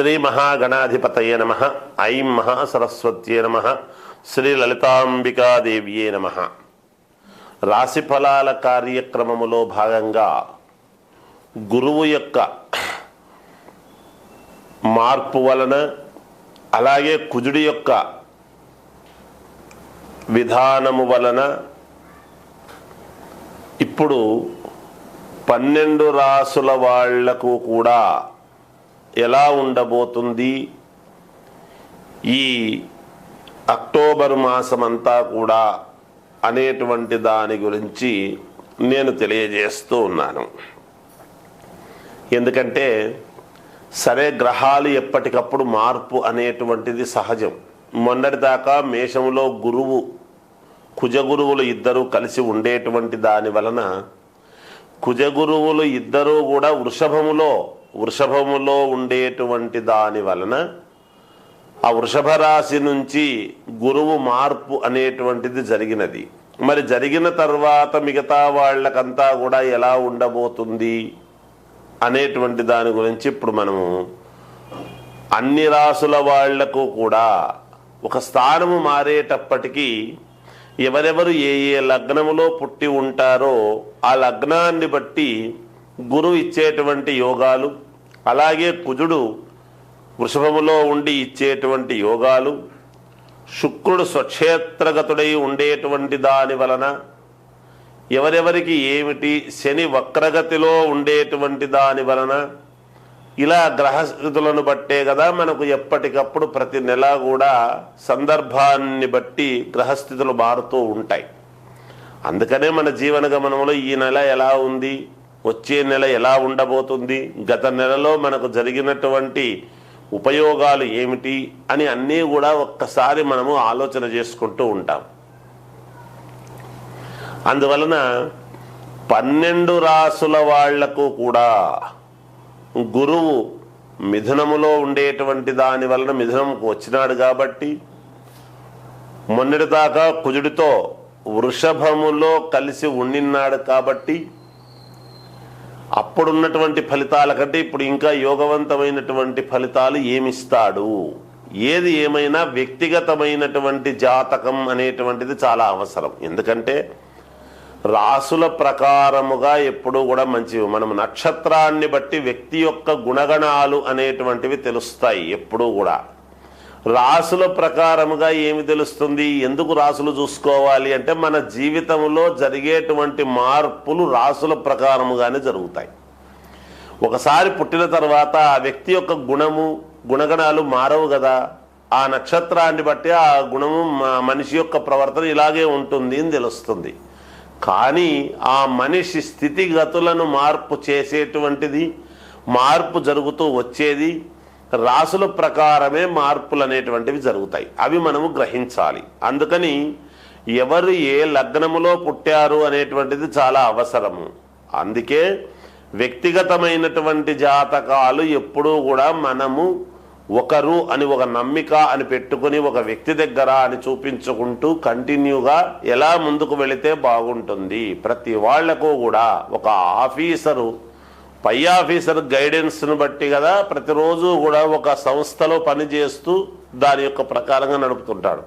శ్రీ మహాగణాధిపతయ నమ. ఐం మహాసరస్వత్యే నమ. శ్రీ లలితాంబికాదేవ్యే నమ. రాశి ఫలాల కార్యక్రమములో భాగంగా గురువు యొక్క మార్పు వలన అలాగే కుజుడి యొక్క విధానము వలన ఇప్పుడు పన్నెండు రాసుల వాళ్ళకు కూడా ఎలా ఉండబోతుంది? ఈ అక్టోబర్ మాసమంతా కూడా అనేటువంటి దాని గురించి నేను తెలియజేస్తూ ఉన్నాను. ఎందుకంటే సరే గ్రహాలు ఎప్పటికప్పుడు మార్పు అనేటువంటిది సహజం. మొన్నటిదాకా మేషంలో గురువు కుజగురువులు ఇద్దరు కలిసి ఉండేటువంటి దాని వలన కుజగురువులు ఇద్దరూ కూడా వృషభములో వృషభములో ఉండేటువంటి దాని వలన ఆ వృషభ రాశి నుంచి గురువు మార్పు అనేటువంటిది జరిగినది. మరి జరిగిన తర్వాత మిగతా వాళ్ళకంతా కూడా ఎలా ఉండబోతుంది అనేటువంటి దాని గురించి ఇప్పుడు మనము అన్ని రాసుల వాళ్ళకు కూడా ఒక స్థానము మారేటప్పటికీ ఎవరెవరు ఏ ఏ లగ్నములో పుట్టి ఉంటారో ఆ లగ్నాన్ని బట్టి గురువు ఇచ్చేటువంటి యోగాలు అలాగే కుజుడు వృషభములో ఉండి ఇచ్చేటువంటి యోగాలు శుక్రుడు స్వక్షేత్రగతుడై ఉండేటువంటి దాని వలన ఎవరెవరికి ఏమిటి శని వక్రగతిలో ఉండేటువంటి దాని వలన ఇలా గ్రహస్థితులను బట్టే కదా మనకు ఎప్పటికప్పుడు ప్రతి నెల కూడా సందర్భాన్ని బట్టి గ్రహస్థితులు మారుతూ ఉంటాయి. అందుకనే మన జీవన గమనంలో ఈ నెల ఎలా ఉంది? వచ్చే నెల ఎలా ఉండబోతుంది? గత నెలలో మనకు జరిగినటువంటి ఉపయోగాలు ఏమిటి? అని అన్నీ కూడా ఒక్కసారి మనము ఆలోచన చేసుకుంటూ ఉంటాం. అందువలన పన్నెండు రాసుల వాళ్ళకు కూడా గురువు మిథునములో ఉండేటువంటి దాని వలన మిథునంకు వచ్చినాడు కాబట్టి మొన్నటిదాకా కుజుడితో వృషభములో కలిసి ఉండినాడు కాబట్టి అప్పుడున్నటువంటి ఫలితాల కంటే ఇప్పుడు ఇంకా యోగవంతమైనటువంటి ఫలితాలు ఏమిస్తాడు? ఏది ఏమైనా వ్యక్తిగతమైనటువంటి జాతకం అనేటువంటిది చాలా అవసరం. ఎందుకంటే రాసుల ప్రకారముగా ఎప్పుడూ కూడా మంచివి. మనం నక్షత్రాన్ని బట్టి వ్యక్తి యొక్క గుణగణాలు అనేటువంటివి తెలుస్తాయి ఎప్పుడూ కూడా. రాసుల ప్రకారముగా ఏమి తెలుస్తుంది? ఎందుకు రాసులు చూసుకోవాలి? అంటే మన జీవితంలో జరిగేటువంటి మార్పులు రాసుల ప్రకారముగానే జరుగుతాయి. ఒకసారి పుట్టిన తర్వాత ఆ వ్యక్తి యొక్క గుణము గుణగణాలు మారవు కదా. ఆ నక్షత్రాన్ని బట్టి ఆ గుణము మ- మనిషి యొక్క ప్రవర్తన ఇలాగే ఉంటుంది అని తెలుస్తుంది. కానీ ఆ మనిషి స్థితిగతులను మార్పు చేసేటువంటిది మార్పు జరుగుతూ వచ్చేది రాసుల ప్రకారమే మార్పులు అనేటువంటివి జరుగుతాయి. అవి మనము గ్రహించాలి. అందుకని ఎవరు ఏ లగ్నములో పుట్టారు అనేటువంటిది చాలా అవసరము. అందుకే వ్యక్తిగతమైనటువంటి జాతకాలు ఎప్పుడూ కూడా మనము ఒకరు అని ఒక నమ్మిక అని పెట్టుకుని ఒక వ్యక్తి దగ్గర అని చూపించుకుంటూ కంటిన్యూగా ఎలా ముందుకు వెళితే బాగుంటుంది. ప్రతి వాళ్ళకు కూడా ఒక ఆఫీసరు పై ఆఫీసర్ గైడెన్స్ను బట్టి కదా ప్రతిరోజు కూడా ఒక సంస్థలో పనిచేస్తూ దాని యొక్క ప్రకారంగా నడుపుతుంటాడు.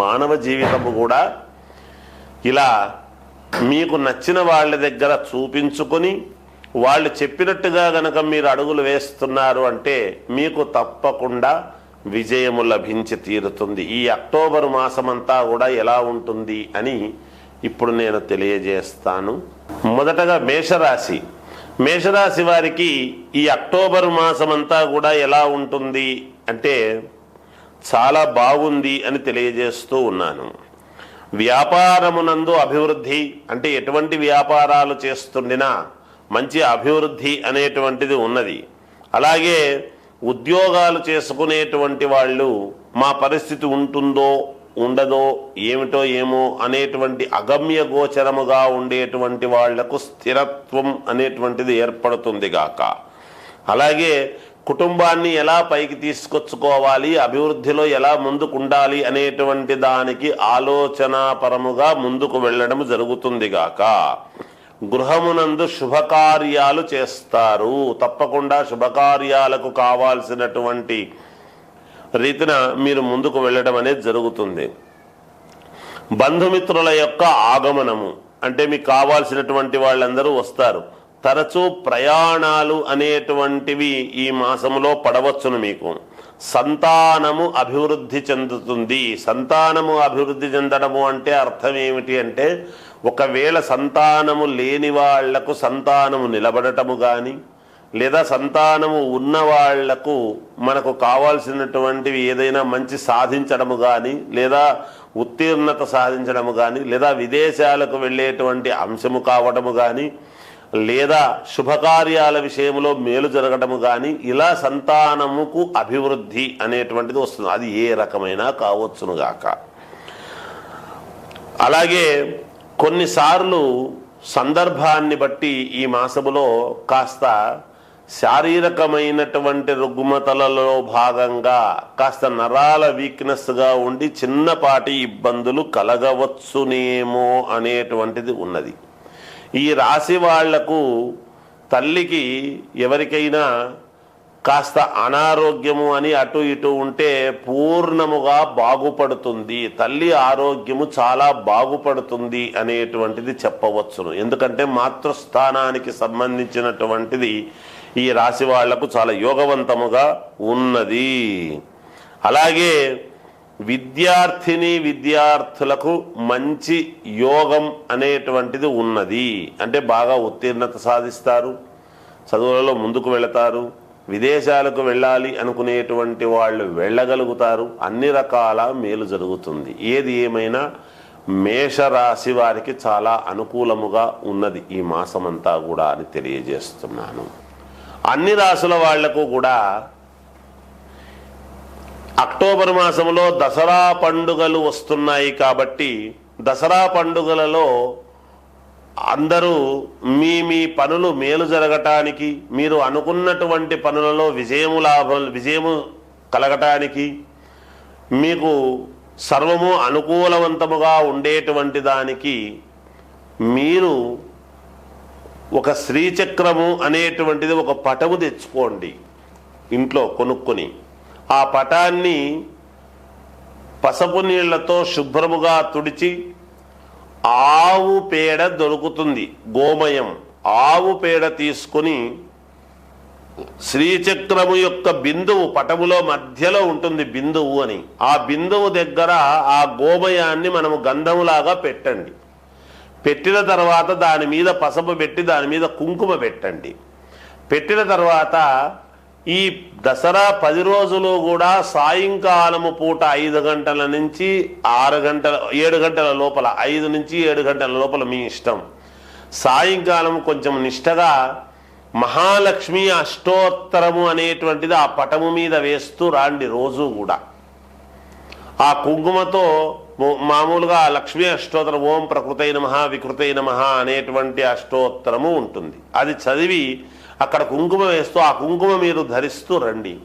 మానవ జీవితము కూడా ఇలా మీకు నచ్చిన వాళ్ళ దగ్గర చూపించుకొని వాళ్ళు చెప్పినట్టుగా గనక మీరు అడుగులు వేస్తున్నారు అంటే మీకు తప్పకుండా విజయము లభించి తీరుతుంది. ఈ అక్టోబర్ మాసమంతా కూడా ఎలా ఉంటుంది అని ఇప్పుడు నేను తెలియజేస్తాను. మొదటగా మేషరాశి. మేషరాశి వారికి ఈ అక్టోబర్ మాసమంతా కూడా ఎలా ఉంటుంది అంటే చాలా బాగుంది అని తెలియజేస్తూ ఉన్నాను. వ్యాపారమునందు అభివృద్ధి అంటే ఎటువంటి వ్యాపారాలు చేస్తుండినా మంచి అభివృద్ధి అనేటువంటిది ఉన్నది. అలాగే ఉద్యోగాలు చేసుకునేటువంటి వాళ్ళు మా పరిస్థితి ఉంటుందో ఉండదో ఏమిటో ఏమో అనేటువంటి అగమ్య గోచరముగా ఉండేటువంటి వాళ్ళకు స్థిరత్వం అనేటువంటిది ఏర్పడుతుంది గాక. అలాగే కుటుంబాన్ని ఎలా పైకి తీసుకొచ్చుకోవాలి అభివృద్ధిలో ఎలా ముందుకు ఉండాలి అనేటువంటి దానికి ఆలోచనాపరముగా ముందుకు వెళ్ళడం జరుగుతుంది గాక. గృహమునందు శుభకార్యాలు చేస్తారు. తప్పకుండా శుభకార్యాలకు కావాల్సినటువంటి రీతిన మీరు ముందుకు వెళ్ళడం అనేది జరుగుతుంది. బంధుమిత్రుల యొక్క ఆగమనము అంటే మీకు కావాల్సినటువంటి వాళ్ళందరూ వస్తారు. తరచూ ప్రయాణాలు అనేటువంటివి ఈ మాసములో పడవచ్చును మీకు. సంతానము అభివృద్ధి చెందుతుంది. సంతానము అభివృద్ధి చెందడము అంటే అర్థం ఏమిటి అంటే ఒకవేళ సంతానము లేని వాళ్ళకు సంతానము నిలబడటము కానీ లేదా సంతానము ఉన్నవాళ్ళకు మనకు కావాల్సినటువంటివి ఏదైనా మంచి సాధించడము కానీ లేదా ఉత్తీర్ణత సాధించడము కానీ లేదా విదేశాలకు వెళ్ళేటువంటి అంశము కావడము కానీ లేదా శుభకార్యాల విషయంలో మేలు జరగడము కానీ ఇలా సంతానముకు అభివృద్ధి అనేటువంటిది వస్తుంది. అది ఏ రకమైనా కావచ్చును గాక. అలాగే కొన్నిసార్లు సందర్భాన్ని బట్టి ఈ మాసములో కాస్త శారీరకమైనటువంటి రుగ్మతలలో భాగంగా కాస్త నరాల వీక్నెస్గా ఉండి చిన్నపాటి ఇబ్బందులు కలగవచ్చునేమో అనేటువంటిది ఉన్నది. ఈ రాశి వాళ్ళకు తల్లికి ఎవరికైనా కాస్త అనారోగ్యము అని అటు ఇటు ఉంటే పూర్ణముగా బాగుపడుతుంది. తల్లి ఆరోగ్యము చాలా బాగుపడుతుంది అనేటువంటిది చెప్పవచ్చును. ఎందుకంటే మాతృస్థానానికి సంబంధించినటువంటిది ఈ రాశి వాళ్ళకు చాలా యోగవంతముగా ఉన్నది. అలాగే విద్యార్థిని విద్యార్థులకు మంచి యోగం అనేటువంటిది ఉన్నది. అంటే బాగా ఉత్తీర్ణత సాధిస్తారు చదువులలో ముందుకు వెళతారు విదేశాలకు వెళ్ళాలి అనుకునేటువంటి వాళ్ళు వెళ్ళగలుగుతారు. అన్ని రకాల మేలు జరుగుతుంది. ఏది ఏమైనా మేషరాశి వారికి చాలా అనుకూలముగా ఉన్నది ఈ మాసమంతా కూడా అని తెలియజేస్తున్నాను. అన్ని రాసుల వాళ్ళకు కూడా అక్టోబర్ మాసంలో దసరా పండుగలు వస్తున్నాయి కాబట్టి దసరా పండుగలలో అందరూ మీ మీ పనులు మేలు జరగటానికి మీరు అనుకున్నటువంటి పనులలో విజయము లాభం విజయము కలగటానికి మీకు సర్వము అనుకూలవంతముగా ఉండేటువంటి దానికి మీరు ఒక శ్రీచక్రము అనేటువంటిది ఒక పటము తెచ్చుకోండి. ఇంట్లో కొనుక్కొని. ఆ పటాన్ని పసపు నీళ్ళతో శుభ్రముగా తుడిచి ఆవు పేడ దొరుకుతుంది. గోమయం ఆవు పేడ తీసుకుని శ్రీచక్రము యొక్క బిందువు పటములో మధ్యలో ఉంటుంది బిందువు అని. ఆ బిందువు దగ్గర ఆ గోమయాన్ని మనము గంధములాగా పెట్టండి. పెట్టిన తర్వాత దాని మీద పసపు పెట్టి దాని మీద కుంకుమ పెట్టండి. పెట్టిన తర్వాత ఈ దసరా పది రోజులు కూడా సాయంకాలము పూట ఐదు గంటల నుంచి ఆరు గంటల ఏడు గంటల లోపల ఐదు నుంచి ఏడు గంటల లోపల మీ ఇష్టం. సాయంకాలం కొంచెం నిష్టగా మహాలక్ష్మి అష్టోత్తరము అనేటువంటిది ఆ పటము మీద వేస్తూ రాండి రోజు కూడా. ఆ కుంకుమతో మామూలుగా ఆ లక్ష్మీ అష్టోత్తరం ఓం ప్రకృతై నమ వికృతై నమ అనేటువంటి అష్టోత్తరము ఉంటుంది. అది చదివి అక్కడ కుంకుమ వేస్తూ ఆ కుంకుమ మీరు ధరిస్తూ రండి.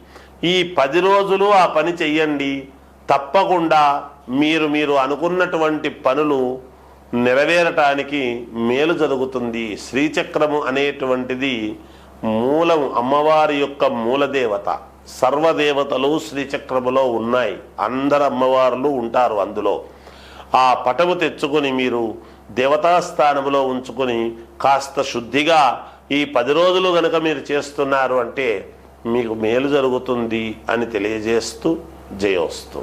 ఈ పది రోజులు ఆ పని చెయ్యండి. తప్పకుండా మీరు మీరు అనుకున్నటువంటి పనులు నెరవేరటానికి మేలు జరుగుతుంది. శ్రీచక్రము అనేటువంటిది మూలం అమ్మవారి యొక్క మూలదేవత. సర్వదేవతలు శ్రీచక్రములో ఉన్నాయి. అందరు అమ్మవార్లు ఉంటారు అందులో. ఆ పటము తెచ్చుకొని మీరు దేవతాస్థానములో ఉంచుకొని కాస్త శుద్ధిగా ఈ పది రోజులు గనుక మీరు చేస్తున్నారు అంటే మీకు మేలు జరుగుతుంది అని తెలియజేస్తూ జయోస్తు.